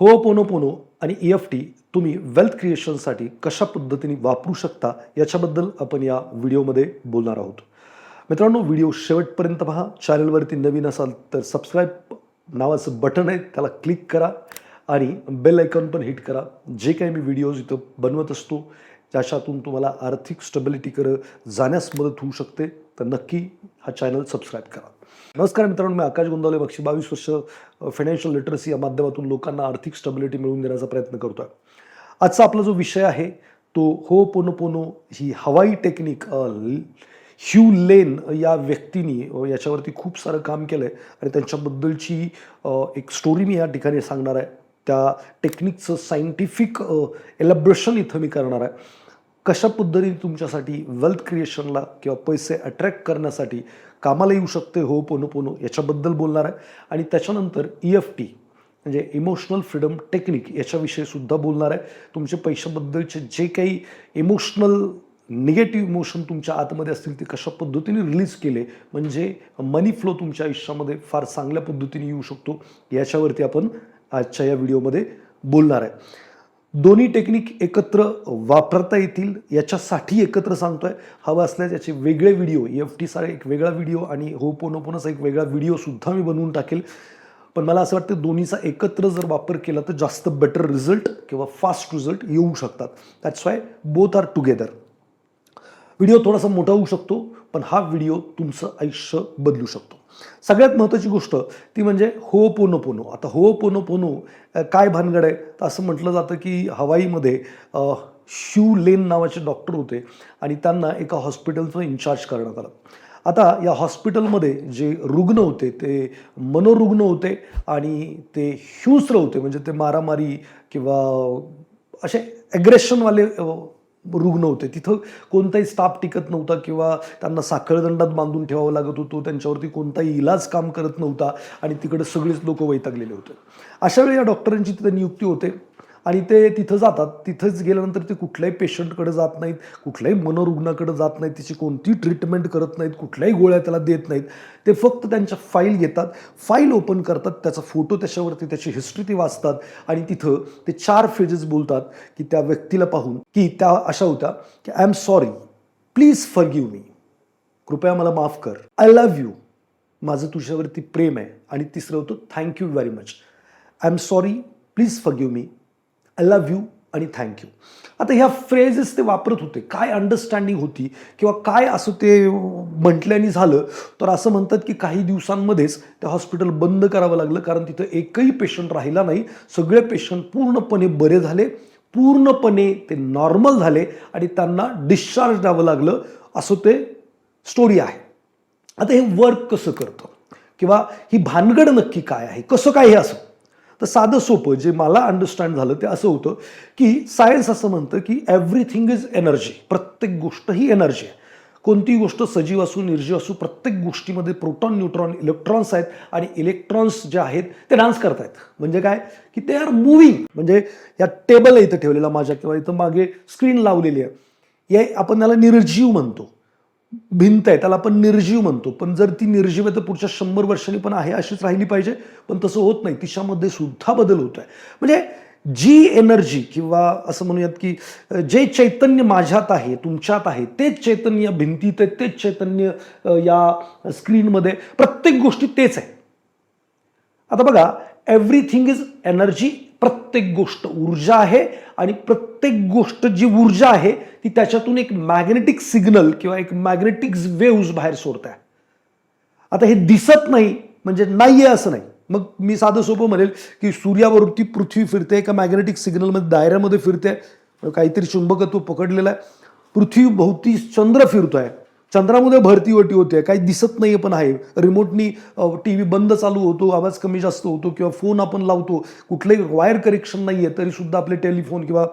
हो पोनो पोनो आणि E F T तुम्ही वेल्थ क्रिएशनसाठी कशा पद्धतीने वापरू शकता याच्याबद्दल आपण या व्हिडिओमध्ये बोलणार आहोत. मित्रांनो व्हिडिओ शेवटपर्यंत पहा. चॅनलवरती नवीन असाल तर सबस्क्राईब नावाचं बटन आहे त्याला क्लिक करा आणि बेल आयकॉन पण हिट करा. जे काही मी व्हिडिओज इथं बनवत असतो ज्याच्यातून तुम्हाला आर्थिक स्टेबिलिटीकडं जाण्यास मदत होऊ शकते. तर नक्की हा चॅनल सबस्क्राईब करा. नमस्कार मित्रांनो मी आकाश गोंदावले बक्षी बावीस वर्ष फायनान्शियल लिटरसी या माध्यमातून लोकांना आर्थिक स्टेबिलिटी मिळवून देण्याचा प्रयत्न करतो आहे आजचा आपला जो विषय आहे तो हो पोनो पोनो ही हवाई टेक्निक ह्यू लेन या व्यक्तीने याच्यावरती खूप सारं काम केलं आहे आणि त्यांच्याबद्दलची एक स्टोरी मी या ठिकाणी सांगणार आहे. त्या टेक्निकचं सायंटिफिक एलॅब्रेशन इथं मी करणार आहे. कशा पद्धतीने तुमच्यासाठी वेल्थ क्रिएशनला किंवा पैसे अट्रॅक्ट करण्यासाठी कामाला येऊ शकते हो पोनो पोनो याच्याबद्दल बोलणार आहे. आणि त्याच्यानंतर ई एफ टी म्हणजे इमोशनल फ्रीडम टेक्निक याच्याविषयीसुद्धा बोलणार आहे. तुमचे पैशाबद्दलचे जे काही इमोशनल निगेटिव्ह इमोशन तुमच्या आतमध्ये असतील ते कशा पद्धतीने रिलीज केले म्हणजे मनी फ्लो तुमच्या आयुष्यामध्ये फार चांगल्या पद्धतीने येऊ शकतो याच्यावरती आपण आजच्या या व्हिडिओमध्ये बोलणार आहे. दोन्ही टेक्निक एकत्र वापरता येतील याच्यासाठी एकत्र सांगतोय. हवं असल्यास याचे वेगळे व्हिडिओ एफ टीचा एक वेगळा व्हिडिओ आणि हो पोनोपोनचा एक वेगळा व्हिडिओसुद्धा मी बनवून टाकेल. पण मला असं वाटतं दोन्हीचा एकत्र जर वापर केला तर जास्त बेटर रिझल्ट किंवा फास्ट रिझल्ट येऊ शकतात. That's why both are together video थोडासा मोठा होऊ शकतो पण हा व्हिडिओ तुमचं आयुष्य बदलू शकतो. सगळ्यात महत्त्वाची गोष्ट ती म्हणजे हो पोनो पोनो आता हो पोनो पोनो काय भानगड आहे? तर असं म्हटलं जातं की हवाईमध्ये अ, शू लेन नावाचे डॉक्टर होते आणि त्यांना एका हॉस्पिटलचं इन्चार्ज करण्यात आलं. आता या हॉस्पिटलमध्ये जे रुग्ण होते ते मनोरुग्ण होते आणि ते हिंस्र होते म्हणजे ते मारामारी किंवा असे ॲग्रेशनवाले रुग्ण होते. तिथं कोणताही स्टाफ टिकत नव्हता किंवा त्यांना साखळदंडात बांधून ठेवावं लागत होतो त्यांच्यावरती कोणताही इलाज काम करत नव्हता आणि तिकडे सगळेच लोक वैतागलेले होते. अशा वेळी या डॉक्टरांची तिथे नियुक्ती होते. आणि ते तिथं जातात. तिथंच गेल्यानंतर ते कुठल्याही पेशंटकडे जात नाहीत कुठल्याही मनोरुग्णाकडे जात नाहीत तिची कोणतीही ट्रीटमेंट करत नाहीत कुठल्याही गोळ्या त्याला देत नाहीत. ते फक्त त्यांच्या फाईल घेतात. फाईल ओपन करतात. त्याचा फोटो त्याच्यावरती त्याची हिस्ट्री ते वाचतात. आणि तिथं ते चार फेजेस बोलतात की त्या व्यक्तीला पाहून की त्या अशा होत्या की I am sorry please forgive me कृपया मला माफ कर. आय लव्ह यू माझं तुझ्यावरती प्रेम आहे. आणि तिसरं होतं thank you very much I am sorry please forgive me I love you आणि थँक्यू आता ह्या फ्रेजेस ते वापरत होते. काय अंडरस्टँडिंग होती किंवा काय असं ते म्हटल्याने झालं तर असं म्हणतात की काही दिवसांमध्येच ते हॉस्पिटल बंद करावं लागलं कारण तिथं एकही पेशंट राहिला नाही. सगळे पेशंट पूर्णपणे बरे झाले पूर्णपणे ते नॉर्मल झाले आणि त्यांना डिस्चार्ज द्यावं लागलं. असं ते स्टोरी आहे. आता हे वर्क कसं करतं? किंवा ही भानगड नक्की काय आहे? कसं काय हे असं? तर साधं सोपं जे मला अंडरस्टँड झालं ते असं होतं की सायन्स असं म्हणतं की एव्हरीथिंग इज एनर्जी प्रत्येक गोष्ट ही एनर्जी आहे. कोणतीही गोष्ट सजीव असू निर्जीव असू प्रत्येक गोष्टीमध्ये प्रोटॉन न्यूट्रॉन इलेक्ट्रॉन्स आहेत आणि इलेक्ट्रॉन्स जे आहेत ते डान्स करतायत. म्हणजे काय? की ते आर मुव्हिंग म्हणजे या टेबल इथं ठेवलेला माझ्या किंवा इथं मागे स्क्रीन लावलेली आहे. या आपण त्याला निर्जीव म्हणतो. भिंत आहे त्याला आपण निर्जीव म्हणतो. पण जर ती निर्जीव आहे तर पुढच्या शंभर वर्षांनी पण आहे अशीच राहिली पाहिजे. पण तसं होत नाही. तिच्यामध्ये सुद्धा बदल होतो आहे म्हणजे जी एनर्जी किंवा असं म्हणूयात की जे चैतन्य माझ्यात आहे तुमच्यात आहे तेच चैतन्य या भिंतीत आहे तेच चैतन्य या स्क्रीनमध्ये प्रत्येक गोष्टी तेच आहे. आता बघा एव्हरीथिंग इज एनर्जी प्रत्येक गोष्ट ऊर्जा आहे आणि प्रत्येक गोष्ट जी ऊर्जा आहे ती त्याच्यातून एक मॅग्नेटिक सिग्नल किंवा एक मॅग्नेटिक वेव्ज बाहेर सोडत आहे आता हे दिसत नाही म्हणजे नाही आहे असं नाही. मग मी साधं सोपं म्हणेल की सूर्यावरती पृथ्वी फिरते एका मॅग्नेटिक सिग्नलमध्ये दायऱ्यामध्ये फिरते. काहीतरी चुंबकत्व पकडलेलं आहे. पृथ्वीभोवती चंद्र चंद्र फिरतोय. चंद्रामध्ये भरती भरतीवटी होते काही दिसत नाही पण आहे. रिमोटनी टी व्ही बंद चालू होतो आवाज कमी जास्त होतो किंवा फोन आपण लावतो कुठलंही वायर करेक्शन नाही आहे तरी सुद्धा आपले टेलिफोन किंवा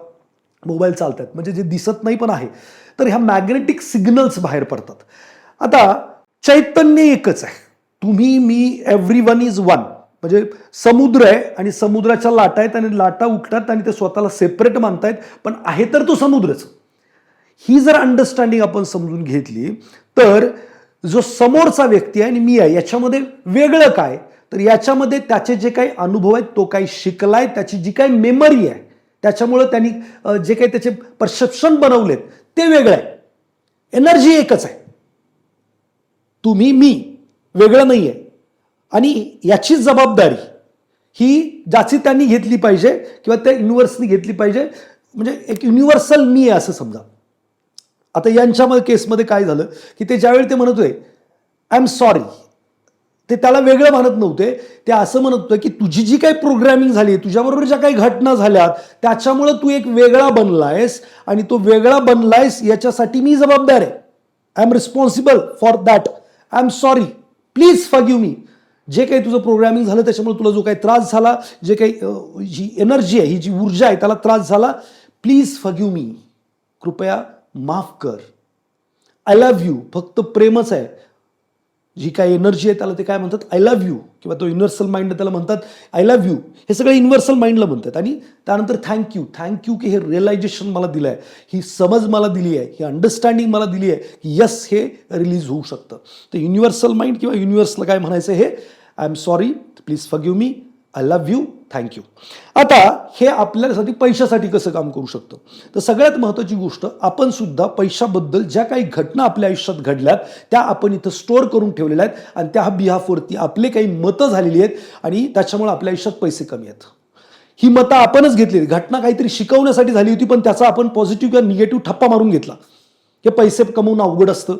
मोबाईल चालतात. म्हणजे जे दिसत नाही पण आहे. तर ह्या मॅग्नेटिक सिग्नल्स बाहेर पडतात. आता चैतन्य एकच आहे. तुम्ही मी एव्हरी वन इज वन म्हणजे समुद्र आहे आणि समुद्राच्या लाटा आहेत आणि लाटा उठतात आणि ते स्वतःला सेपरेट मानतायत पण आहे तर तो समुद्रच. ही जर अंडरस्टँडिंग आपण समजून घेतली तर जो समोरचा व्यक्ती आहे आणि मी आहे याच्यामध्ये वेगळं काय? तर याच्यामध्ये त्याचे जे काही अनुभव आहेत तो काही शिकलाय त्याची जी काही मेमरी आहे त्याच्यामुळं त्यांनी जे काही त्याचे परसेप्शन बनवलेत ते वेगळं आहे. एनर्जी एकच आहे. तुम्ही मी वेगळं नाही आहे आणि याची जबाबदारी ही ज्याची त्यांनी घेतली पाहिजे किंवा त्या युनिव्हर्सनी घेतली पाहिजे म्हणजे एक युनिव्हर्सल मी आहे असं समजा. आता यांच्यामध्ये केसमध्ये काय झालं की ते ज्यावेळी ते म्हणत होते आय एम सॉरी ते त्याला वेगळं म्हणत नव्हते. ते असं म्हणत होतं की तुझी जी काही प्रोग्रॅमिंग झाली तुझ्याबरोबर ज्या काही घटना झाल्या त्याच्यामुळं तू एक वेगळा बनलायस आणि तो वेगळा बनलायस याच्यासाठी मी जबाबदार आहे. I am responsible for that I am sorry please forgive me जे काही तुझं प्रोग्रॅमिंग झालं त्याच्यामुळे तुला जो काही त्रास झाला जे काही जी एनर्जी आहे ही जी ऊर्जा आहे त्याला त्रास झाला प्लीज फग्यू मी कृपया माफ कर. आय लव्ह यू फक्त प्रेमच आहे. जी काय एनर्जी आहे त्याला ते काय म्हणतात? आय लव्ह यू किंवा तो युनिव्हर्सल माइंड त्याला म्हणतात आय लव्ह यू हे सगळे युनिव्हर्सल माइंडला म्हणतात. आणि त्यानंतर थँक्यू थँक्यू की हे रिअलायझेशन मला दिलं आहे ही समज मला दिली आहे. ही अंडरस्टँडिंग मला दिली आहे की यस हे रिलीज होऊ शकतं. तर युनिव्हर्सल माइंड किंवा युनिव्हर्सला काय म्हणायचं हे? I am sorry please forgive me I love you thank you आता हे आपल्यासाठी पैशासाठी कसं काम करू शकतं? तर सगळ्यात महत्त्वाची गोष्ट आपण सुद्धा पैशाबद्दल ज्या काही घटना आपल्या आयुष्यात घडल्यात त्या आपण इथं स्टोअर करून ठेवलेल्या आहेत आणि त्या बिहाफवरती आपले काही मतं झालेली आहेत आणि त्याच्यामुळे आपल्या आयुष्यात पैसे कमी आहेत. ही मतं आपणच घेतली घटना काहीतरी शिकवण्यासाठी झाली होती पण त्याचा आपण पॉझिटिव्ह किंवा निगेटिव्ह ठप्पा मारून घेतला. हे पैसे कमवणं अवघड असतं.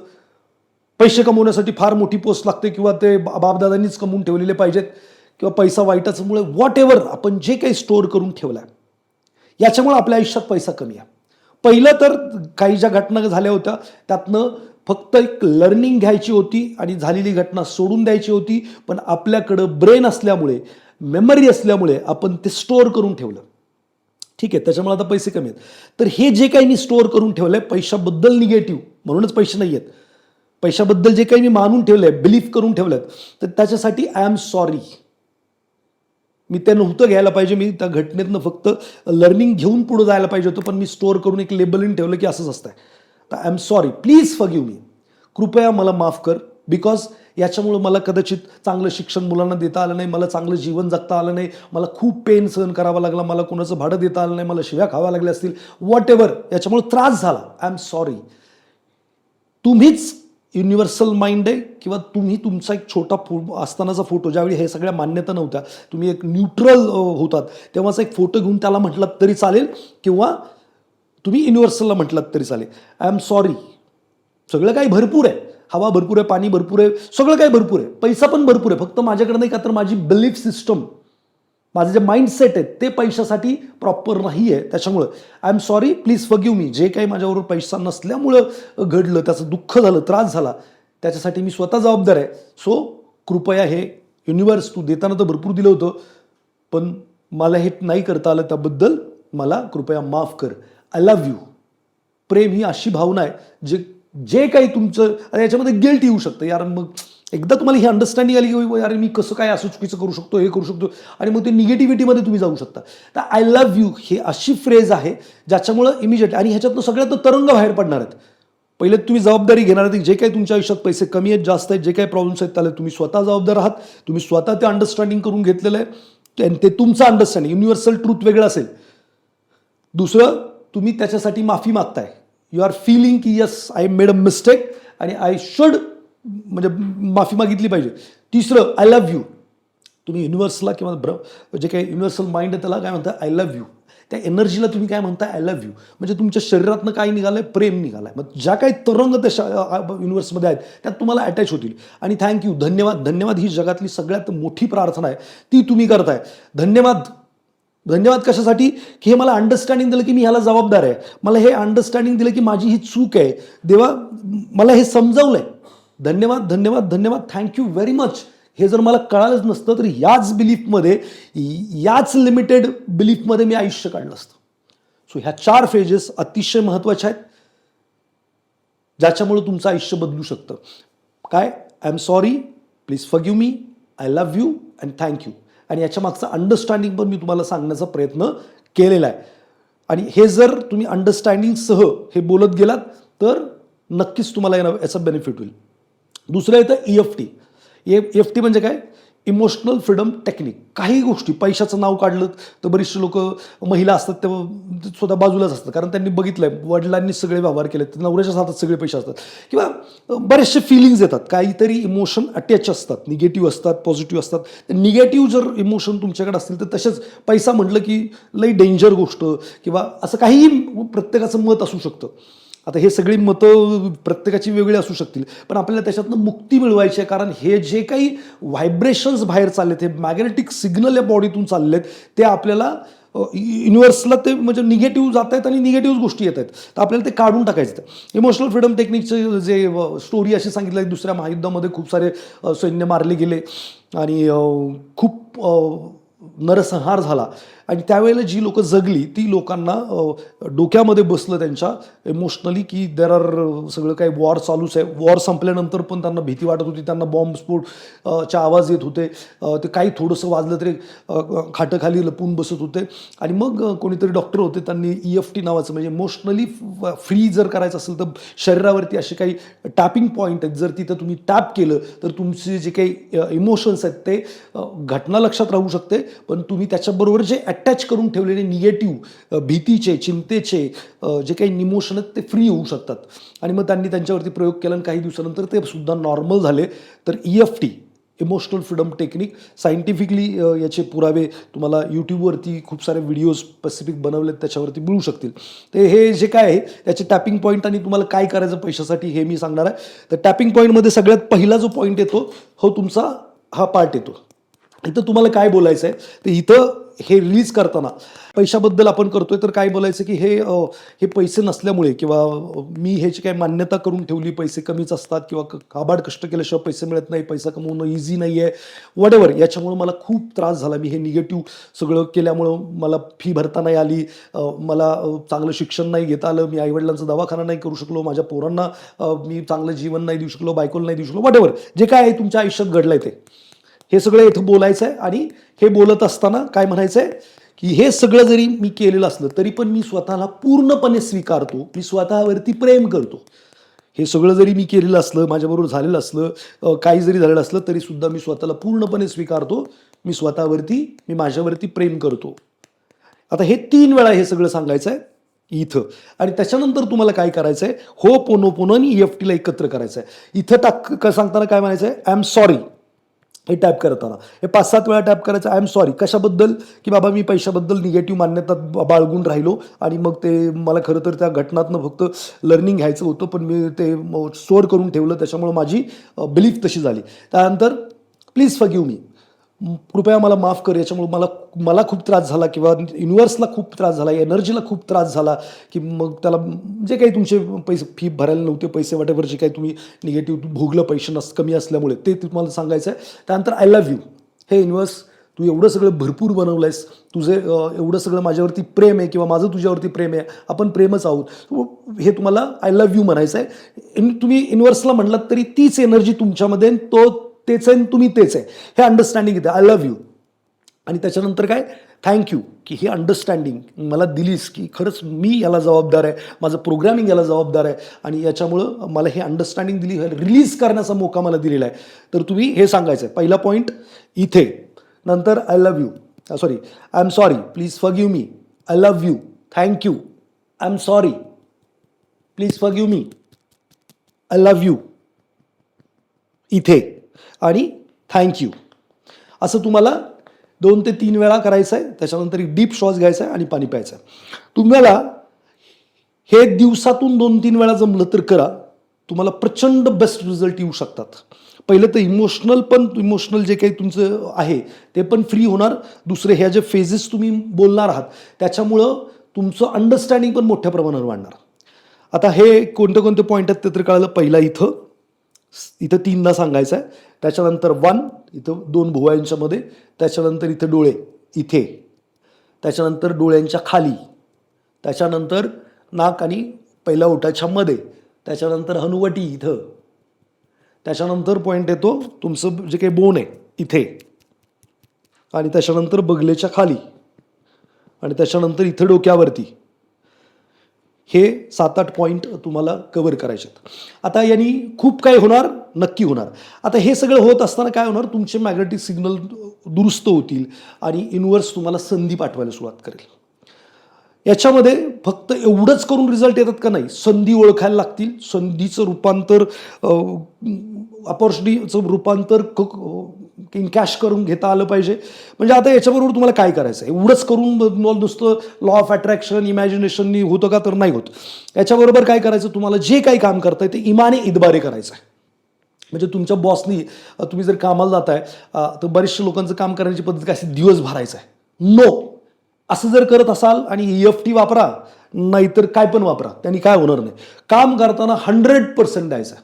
पैसे कमवण्यासाठी फार मोठी पोस्ट लागते किंवा ते बा- बापदादांनीच कमवून ठेवलेले पाहिजेत. किंवा पैसा वाईटाचमुळे व्हॉट एव्हर आपण जे काही स्टोअर करून ठेवलं आहे याच्यामुळे आपल्या आयुष्यात पैसा कमी आहे. पहिलं तर काही ज्या घटना झाल्या होत्या त्यातनं फक्त एक लर्निंग घ्यायची होती आणि झालेली घटना सोडून द्यायची होती पण आपल्याकडं ब्रेन असल्यामुळे मेमरी असल्यामुळे आपण ते स्टोअर करून ठेवलं. ठीक आहे त्याच्यामुळे आता पैसे कमी आहेत. तर हे जे काही मी स्टोअर करून ठेवलं आहे पैशाबद्दल निगेटिव्ह म्हणूनच पैसे नाही आहेत पैशाबद्दल जे काही मी मानून ठेवलं आहे बिलीफ करून ठेवलंय तर त्याच्यासाठी आय एम सॉरी मी ते नव्हतं घ्यायला पाहिजे. मी त्या घटनेतनं फक्त लर्निंग घेऊन पुढे जायला पाहिजे होतं पण मी स्टोअर करून एक लेबलिंग ठेवलं की असंच असतंय. तर I am sorry please for me कृपया मला माफ कर बिकॉज याच्यामुळं मला कदाचित चांगलं शिक्षण मुलांना देता आलं नाही मला चांगलं जीवन जगता आलं नाही मला खूप पेन सहन करावा लागला मला कोणाचं भाडं देता आलं नाही मला शिव्या खाव्या लागल्या असतील वॉट एव्हर याच्यामुळे त्रास झाला. आय एम सॉरी तुम्हीच युनिव्हर्सल माइंड आहे किंवा तुम्ही तुमचा एक छोटा फो असतानाचा फोटो ज्यावेळी हे सगळ्या मान्यता नव्हत्या तुम्ही एक न्यूट्रल होतात. तेव्हाचा एक फोटो घेऊन त्याला म्हटलात तरी चालेल किंवा तुम्ही युनिव्हर्सलला म्हटलात तरी चालेल. आय एम सॉरी सगळं काही भरपूर आहे. हवा भरपूर आहे पाणी भरपूर आहे सगळं काही भरपूर आहे. पैसा पण भरपूर आहे. फक्त माझ्याकडे नाही का तर माझी बिलीफ सिस्टम माझं जे माइंडसेट आहे ते पैशासाठी प्रॉपर नाही आहे त्याच्यामुळं I am sorry please forgive me जे काही माझ्याबरोबर पैसा नसल्यामुळं घडलं त्याचं दुःख झालं त्रास झाला त्याच्यासाठी मी स्वतः जबाबदार आहे. सो कृपया हे युनिव्हर्स तू देताना तर भरपूर दिलं होतं पण मला हे नाही करता आलं. त्याबद्दल मला कृपया माफ कर. आय लव्ह यू प्रेम ही अशी भावना आहे जे जे काही तुमचं याच्यामध्ये गिल्ट येऊ शकतं. यार मग एकदा तुम्हाला ही अंडरस्टँडिंग आली की अरे मी कसं काय असं चुकीचं करू शकतो हे करू शकतो? आणि मग ते निगेटिव्हिटीमध्ये तुम्ही जाऊ शकता. तर आय लव्ह यू हे अशी फ्रेज आहे ज्याच्यामुळं इमिजिएट आणि ह्याच्यातनं सगळ्यात तरंग बाहेर पडणार आहेत. पहिले तुम्ही जबाबदारी घेणार आहेत जे काही तुमच्या आयुष्यात पैसे कमी आहेत जास्त आहेत जे काही प्रॉब्लेम्स आहेत त्याला तुम्ही स्वतः जबाबदार आहात. तुम्ही स्वतः ते अंडरस्टँडिंग करून घेतलेलं आहे. ते तुमचं अंडरस्टँडिंग युनिव्हर्सल ट्रूथ वेगळं असेल. दुसरं तुम्ही त्याच्यासाठी माफी मागताय. यू आर फिलिंग की yes I made a mistake आणि आय शुड म्हणजे माफी मागितली पाहिजे. तिसरं आय लव्ह यू तुम्ही युनिव्हर्सला किंवा ब्र जे काही युनिव्हर्सल माइंड आहे त्याला काय म्हणता आय लव्ह यू त्या एनर्जीला तुम्ही काय म्हणताय आय लव्ह यू म्हणजे तुमच्या शरीरातनं काय निघालं आहे प्रेम निघालंय. मग ज्या काही तरंग त्या युनिव्हर्समध्ये आहेत त्यात तुम्हाला अटॅच होतील. आणि थँक्यू धन्यवाद. धन्यवाद ही जगातली सगळ्यात मोठी प्रार्थना आहे. ती तुम्ही करताय. धन्यवाद. धन्यवाद कशासाठी? की हे मला अंडरस्टँडिंग दिलं की मी ह्याला जबाबदार आहे. मला हे अंडरस्टँडिंग दिलं की माझी ही चूक आहे. देवा मला हे समजावलं आहे धन्यवाद धन्यवाद धन्यवाद. थँक्यू व्हेरी मच हे जर मला कळालंच नसतं तर याच बिलीफमध्ये याच लिमिटेड बिलीफमध्ये मी आयुष्य काढलं असतं. सो ह्या चार फेजेस अतिशय महत्त्वाच्या आहेत ज्याच्यामुळे तुमचं आयुष्य बदलू शकतं. काय? I am sorry please forgive me I love you and thank you आणि याच्या मागचं अंडरस्टँडिंग पण मी तुम्हाला सांगण्याचा प्रयत्न केलेला आहे. आणि हे जर तुम्ही अंडरस्टँडिंगसह हे बोलत गेलात तर नक्कीच तुम्हाला याचा बेनिफिट होईल. दुसरं येतं E F T F T म्हणजे काय? इमोशनल फ्रीडम टेक्निक काही गोष्टी पैशाचं नाव काढलं तर बरीचशी लोक महिला असतात ते स्वतः बाजूलाच असतात. कारण त्यांनी बघितलंय वडिलांनी सगळे व्यवहार केले नवऱ्याच्या हातात सगळे पैसे असतात. किंवा बरेचसे फिलिंग्ज येतात. काहीतरी इमोशन अटॅच असतात निगेटिव्ह असतात पॉझिटिव्ह असतात. निगेटिव्ह जर इमोशन तुमच्याकडे असतील तर तसेच पैसा म्हटलं की लई डेंजर गोष्ट किंवा असं काहीही प्रत्येकाचं मत असू शकतं. आता हे सगळी मतं प्रत्येकाची वेगळी असू शकतील पण आपल्याला त्याच्यातनं मुक्ती मिळवायची आहे. कारण हे जे काही व्हायब्रेशन्स बाहेर चाललेत हे मॅग्नेटिक सिग्नल या बॉडीतून चाललेत ते आपल्याला युनिव्हर्सला ते म्हणजे निगेटिव्ह जात आहेत आणि निगेटिव्ह गोष्टी येत आहेत. तर आपल्याला ते काढून टाकायचं इमोशनल फ्रीडम टेक्निकचे जे स्टोरी अशी सांगितलं आहे दुसऱ्या महायुद्धामध्ये खूप सारे सैन्य मारले गेले आणि खूप नरसंहार झाला. आणि त्यावेळेला जी लोकं जगली ती लोकांना डोक्यामध्ये बसलं त्यांच्या इमोशनली की देर आर सगळं काही वॉर चालूच आहे. वॉर संपल्यानंतर पण त्यांना भीती वाटत होती. त्यांना बॉम्बस्फोट अ, चे आवाज येत होते. ते काही थोडंसं वाजलं तरी खाटंखाली लपून बसत होते. आणि मग कोणीतरी डॉक्टर होते. त्यांनी ई एफ टी नावाचं म्हणजे इमोशनली फ्री जर करायचं असेल तर शरीरावरती असे काही टॅपिंग पॉईंट आहेत. जर तिथं तुम्ही टॅप केलं तर तुमचे जे काही इमोशन्स आहेत ते घटना लक्षात राहू शकते. पण तुम्ही त्याच्याबरोबर जे अटॅच करून ठेवलेले निगेटिव्ह भीतीचे चिंतेचे जे काही निमोशन आहेत ते फ्री होऊ शकतात. आणि मग त्यांनी त्यांच्यावरती प्रयोग केला आणि काही दिवसानंतर ते सुद्धा नॉर्मल झाले. तर E F T emotional freedom technique scientifically याचे पुरावे तुम्हाला यूट्यूबवरती खूप सारे व्हिडिओज स्पेसिफिक बनवलेत त्याच्यावरती मिळू शकतील. तर हे जे काय आहे त्याचे टॅपिंग पॉईंट आणि तुम्हाला काय करायचं पैशासाठी हे मी सांगणार आहे. तर टॅपिंग पॉईंटमध्ये सगळ्यात पहिला जो पॉईंट येतो हो तुमचा हा पार्ट येतो. इथं तुम्हाला काय बोलायचं आहे तर इथं हे रिलीज करताना. पैशाबद्दल आपण करतोय तर काय बोलायचं की हे हे पैसे नसल्यामुळे किंवा मी ह्याची काय मान्यता करून ठेवली पैसे कमीच असतात किंवा काबाड कष्ट केल्याशिवाय पैसे मिळत नाही पैसा कमवणं इझी नाही आहे वडेवर याच्यामुळे मला खूप त्रास झाला. मी हे निगेटिव्ह सगळं केल्यामुळं मला फी भरता नाही आली. मला चांगलं शिक्षण नाही घेता आलं. मी आईवडिलांचा दवाखाना नाही करू शकलो. माझ्या पोरांना मी चांगलं जीवन नाही देऊ शकलो. बायकोला नाही देऊ शकलो. वडेवर जे काय आहे तुमच्या आयुष्यात घडलंय ते. हे सगळं इथं बोलायचं आहे आणि हे बोलत असताना काय म्हणायचं आहे की हे सगळं जरी मी केलेलं असलं तरी पण मी स्वतःला पूर्णपणे स्वीकारतो. मी स्वतःवरती प्रेम करतो. हे सगळं जरी मी केलेलं असलं माझ्याबरोबर झालेलं असलं काही जरी झालेलं असलं तरी सुद्धा मी स्वतःला पूर्णपणे स्वीकारतो. मी स्वतःवरती मी माझ्यावरती प्रेम करतो. आता हे तीन वेळा हे सगळं सांगायचं आहे इथं. आणि त्याच्यानंतर तुम्हाला काय करायचं आहे हो पोनो पोनो आणि एफ टीला एकत्र करायचं आहे इथं टाक सांगताना काय म्हणायचं आहे आय एम सॉरी हे टॅप करताना हे पाच सात वेळा टॅप करायचं. आय एम सॉरी कशाबद्दल? की बाबा मी पैशाबद्दल निगेटिव्ह मान्यता बाळगून राहिलो आणि मग ते मला खरं तर त्या घटनातनं फक्त लर्निंग घ्यायचं होतं पण मी ते स्टोअर करून ठेवलं. त्याच्यामुळं माझी बिलीफ तशी झाली. त्यानंतर प्लीज फगिव मी कृपया मला माफ कर याच्यामुळे मला मला खूप त्रास झाला किंवा युनिव्हर्सला खूप त्रास झाला एनर्जीला खूप त्रास झाला की मग त्याला जे काही तुमचे पैसे फी भरायला नव्हते पैसे वाटेवर जे काही तुम्ही निगेटिव्ह भोगलं पैसे नस कमी असल्यामुळे ते तुम्हाला सांगायचं आहे. त्यानंतर आय लव्ह यू हे युनिव्हर्स तू एवढं सगळं भरपूर बनवलं आहेस तुझे एवढं सगळं माझ्यावरती प्रेम आहे किंवा माझं तुझ्यावरती प्रेम आहे. आपण प्रेमच आहोत. हे तुम्हाला आय लव्ह यू म्हणायचं आहे. तुम्ही युनिव्हर्सला म्हणलात तरी तीच एनर्जी तुमच्यामध्ये तो तेच आहे आणि तुम्ही तेच आहे. हे अंडरस्टँडिंग येते. आय लव्ह यू आणि त्याच्यानंतर काय? थँक्यू की ही अंडरस्टँडिंग मला दिलीस की खरंच मी याला जबाबदार आहे. माझं प्रोग्रॅमिंग याला जबाबदार आहे. आणि याच्यामुळं मला हे अंडरस्टँडिंग दिली रिलीज करण्याचा मोका मला दिलेला आहे. तर तुम्ही हे सांगायचं आहे पहिला पॉईंट इथे. नंतर I love you sorry I am sorry please forgive me I love you thank you I am sorry please forgive me I love you इथे. आणि थँक्यू असं तुम्हाला दोन ते तीन वेळा करायचं आहे त्याच्यानंतर एक डीप श्वास घ्यायचा आहे आणि पाणी प्यायचं आहे तुम्हाला हे दिवसातून दोन तीन वेळा जमलं तर करा. तुम्हाला प्रचंड बेस्ट रिझल्ट येऊ शकतात. पहिलं तर इमोशनल पण इमोशनल जे काही तुमचं आहे ते पण फ्री होणार. दुसरे ह्या जे फेजेस तुम्ही बोलणार आहात त्याच्यामुळं तुमचं अंडरस्टँडिंग पण मोठ्या प्रमाणावर वाढणार. आता हे कोणते कोणते पॉईंट आहेत ते तर कळालं पहिला इथं. इथं तीनदा सांगायचं आहे त्याच्यानंतर वन इथं दोन भुवयांच्या मध्ये त्याच्यानंतर इथं डोळे इथे. त्याच्यानंतर डोळ्यांच्या खाली. त्याच्यानंतर नाक आणि पहिल्या ओठाच्या मध्ये. त्याच्यानंतर हनुवटी इथं. त्याच्यानंतर पॉईंट येतो तुमचं जे काही बोन आहे इथे. आणि त्याच्यानंतर बगलेच्या खाली. आणि त्याच्यानंतर इथं डोक्यावरती. हे सात आठ पॉईंट तुम्हाला कवर करायचे आहेत. आता यांनी खूप काय होणार नक्की होणार. आता हे सगळं होत असताना काय होणार तुमचे मॅग्नेटिक सिग्नल दुरुस्त होतील आणि युनिवर्स तुम्हाला संधी पाठवायला सुरुवात करेल. याच्यामध्ये फक्त एवढंच करून रिझल्ट येतात का नाही संधी ओळखायला लागतील. संधीचं रूपांतर अपॉर्च्युनिटीचं रूपांतर इन कॅश करून घेता आलं पाहिजे. म्हणजे आता याच्याबरोबर तुम्हाला काय करायचं आहे एवढंच करून तुम्हाला नुसतं लॉ ऑफ अट्रॅक्शन इमॅजिनेशननी होतं का तर नाही होत. याच्याबरोबर काय करायचं? तुम्हाला जे काही काम करताय ते इमाने इदबारे करायचं आहे म्हणजे तुमच्या बॉसनी तुम्ही जर कामाला जाताय तर बरेचशे लोकांचं काम करण्याची पद्धत काय असते दिवस भरायचं आहे नो असं जर करत असाल आणि ई एफ टी वापरा नाहीतर काय पण वापरा त्यांनी काय होणार नाही. काम करताना हंड्रेड पर्सेंट द्यायचं. आहे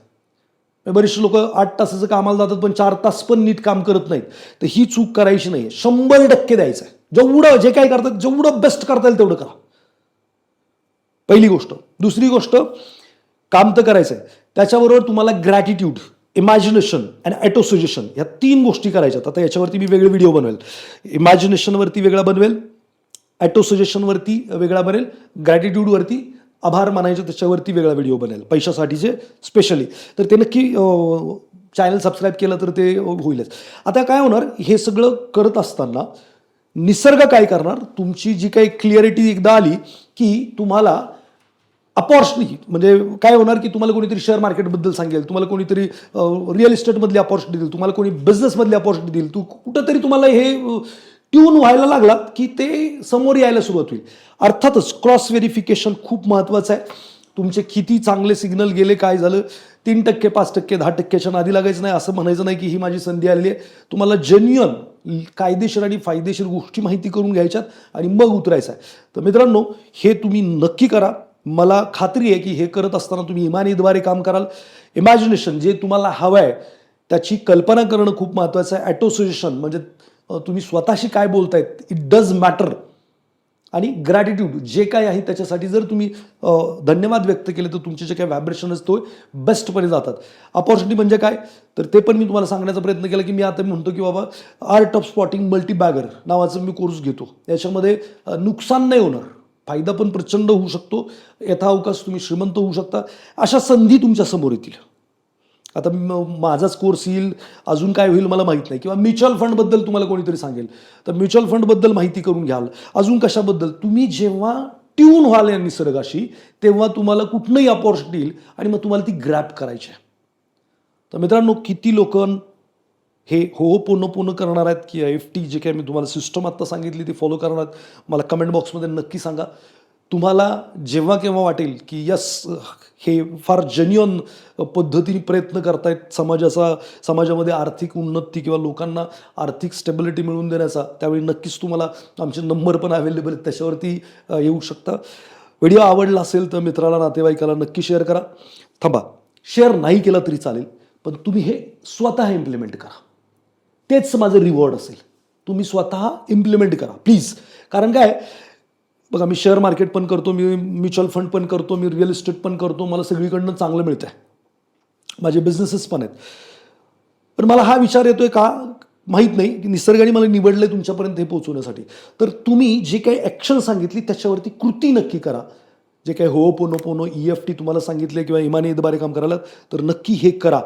म्हणजे बरेचसे लोक आठ तासाचं कामाला जातात पण चार तास पण नीट काम करत नाहीत. तर ही चूक करायची नाही शंभर टक्के द्यायचं आहे जेवढं जे काही करतात जेवढं बेस्ट करता येईल तेवढं करा. पहिली गोष्ट. दुसरी गोष्ट काम तर करायचं आहे त्याच्याबरोबर तुम्हाला ग्रॅटिट्यूड इमॅजिनेशन अँड ॲटोसोजेशन या तीन गोष्टी करायच्यात. आता याच्यावरती मी वेगळे व्हिडिओ बनवेल. इमॅजिनेशनवरती वेगळा बनवेल ॲटोसोजेशनवरती वेगळा बनेल ग्रॅटिट्यूडवरती आभार मानायचे त्याच्यावरती वेगळा व्हिडिओ बनेल पैशासाठीचे स्पेशली तर ते नक्की चॅनल सबस्क्राईब केलं तर ते होईलच. आता काय होणार हे सगळं करत असताना निसर्ग काय करणार? तुमची जी काही क्लिअरिटी एकदा आली की तुम्हाला अपॉर्च्युनिटी म्हणजे काय होणार की तुम्हाला कोणीतरी शेअर मार्केटबद्दल सांगेल तुम्हाला कोणीतरी रिअल इस्टेटमधली अपॉर्च्युनिटी देईल तुम्हाला कोणी बिझनेसमधली अपॉर्च्युनिटी देईल तू कुठंतरी तुम्हाला हे ट्यून व्हायला लागलात की ते समोर यायला सुरुवात होईल. अर्थातच क्रॉस व्हेरिफिकेशन खूप महत्त्वाचं आहे. तुमचे किती चांगले सिग्नल गेले काय झालं? तीन टक्के पाच टक्के दहा टक्क्याच्या नादी लागायचं नाही असं म्हणायचं नाही की ही माझी संधी आलेली आहे. तुम्हाला जेन्युअन कायदेशीर आणि फायदेशीर गोष्टी माहिती करून घ्यायच्यात आणि मग उतरायचं आहे. तर मित्रांनो हे तुम्ही नक्की करा. मला खात्री आहे की हे करत असताना तुम्ही इमानीद्वारे काम कराल. इमॅजिनेशन जे तुम्हाला हवं आहे त्याची कल्पना करणं खूप महत्त्वाचं आहे. ॲटोसिएशन म्हणजे तुम्ही स्वतःशी काय बोलतायत इट डज मॅटर आणि ग्रॅटिट्यूड जे काय आहे त्याच्यासाठी जर तुम्ही धन्यवाद व्यक्त केले तर तुमचे जे काही व्हायब्रेशन असतो बेस्टपणे जातात. अपॉर्च्युनिटी म्हणजे काय? तर ते पण मी तुम्हाला सांगण्याचा प्रयत्न केला की मी आता म्हणतो की बाबा आर्ट ऑफ स्पॉटिंग मल्टीबॅगर नावाचं मी कोर्स घेतो. याच्यामध्ये नुकसान नाही होणार. फायदा पण प्रचंड होऊ शकतो. यथावकाश तुम्ही श्रीमंत होऊ शकता. अशा संधी तुमच्यासमोर येतील. आता माझाच कोर्स येईल अजून काय होईल मला माहीत नाही. किंवा म्युच्युअल फंडबद्दल तुम्हाला कोणीतरी सांगेल. तर म्युच्युअल फंडबद्दल माहिती करून घ्याल. अजून कशाबद्दल? तुम्ही जेव्हा ट्यून व्हाल या निसर्गाशी तेव्हा तुम्हाला कुठनंही अपॉर्च्युनिटी येईल आणि मग तुम्हाला ती ग्रॅप करायची आहे. तर मित्रांनो किती लोक हे हो, हो पूर्ण पूर्ण करणार आहेत? की एफ टी जे काही मी तुम्हाला सिस्टम आत्ता सांगितली ती फॉलो करणार आहेत? मला कमेंट बॉक्समध्ये नक्की सांगा. तुम्हाला जेव्हा केव्हा वाटेल की यस हे फार जेन्युअन पद्धतीने प्रयत्न करतायत समाजाचा समाजामध्ये आर्थिक उन्नती किंवा लोकांना आर्थिक स्टेबिलिटी मिळवून देण्याचा त्यावेळी नक्कीच तुम्हाला आमचे नंबर पण अवेलेबल आहेत. त्याच्यावरती येऊ शकता. व्हिडिओ आवडला असेल तर मित्राला नातेवाईकाला नक्की शेअर करा. थांबा. शेअर नाही केला तरी चालेल पण तुम्ही हे स्वतः इम्प्लिमेंट करा. तेच माझं रिवॉर्ड असेल. तुम्ही स्वतः इम्प्लिमेंट करा प्लीज कारण काय? बघा मी शेअर मार्केट पण करतो मी म्युच्युअल फंड पण करतो मी रिअल इस्टेट पण करतो मला सगळीकडनं चांगलं मिळतं आहे माझे बिझनेसेस पण आहेत. पण मला हा विचार येतोय का? माहीत नाही. की निसर्गाने मला निवडलंय तुमच्यापर्यंत हे पोहोचवण्यासाठी. तर तुम्ही जे काही ॲक्शन सांगितली त्याच्यावरती कृती नक्की करा. जे काही ho'oponopono E F T तुम्हाला सांगितले किंवा इमानी इदबारे काम करायला तर नक्की हे करा.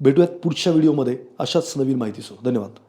भेटूयात पुढच्या व्हिडिओमध्ये अशाच नवीन माहितीसह धन्यवाद.